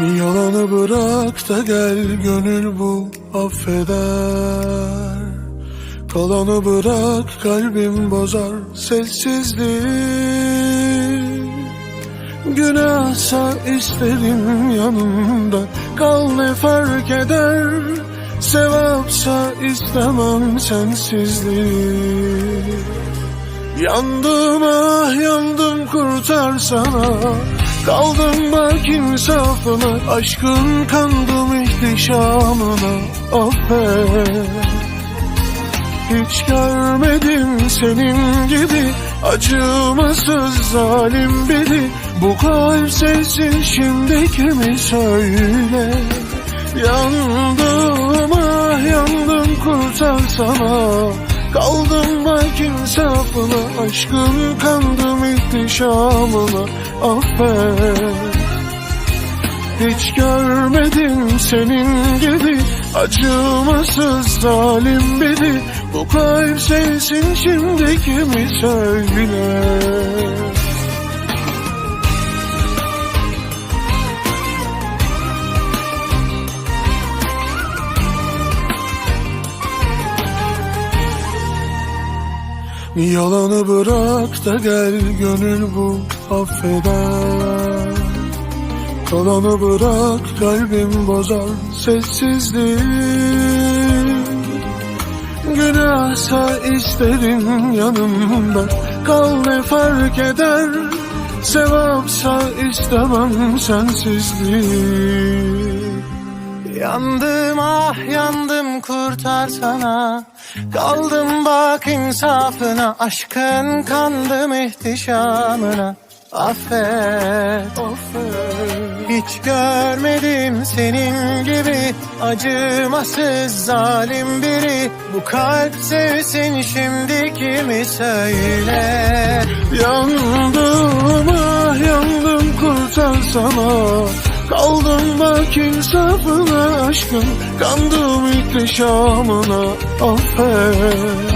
Yalanı bırak da gel gönül bul affeder. Kalanı bırak kalbim bozar sessizliği. Günahsa isterim yanımda Kal ne fark eder. Sevapsa istemem sensizliği. Yandım ah yandım kurtarsana Kaldım bak insafına Aşkın kandım ihtişamına. Affet hiç görmedim senin gibi. Acımasız zalim biri. Bu kalp sensin şimdi kimi söyle? Yandım ah yandım kurtarsana Kaldım bak insafına aşkın kandım ihtişamına. Affet hiç görmedim senin gibi acımasız zalim biri. Bu kalp sensin şimdi kimi söyle Yalanı bırak da gel gönül bul affeder Kalanı bırak kalbim bozar sessizliği. Günahsa isterim yanımda. Kal ne fark eder? Sevapsa istemem sensizliği Yandım ah yandım kurtarsana Kaldım bak insafına Aşkın kandım ihtişamına. Affet Hiç görmedim senin gibi Acımasız zalim biri. Bu kalp sevsin şimdi kimi söyle. Yandım ah yandım kurtarsana Kaldım bak insafına aşkın Kandım ihtişamına affet.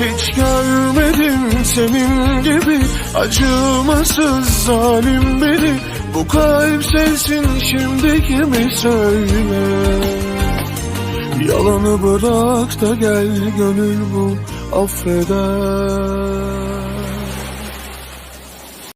Hiç görmedim senin gibi Acımasız zalim biri Bu kalp sensin şimdi kimi söyle? Yalanı bırak da gel gönül bul affeder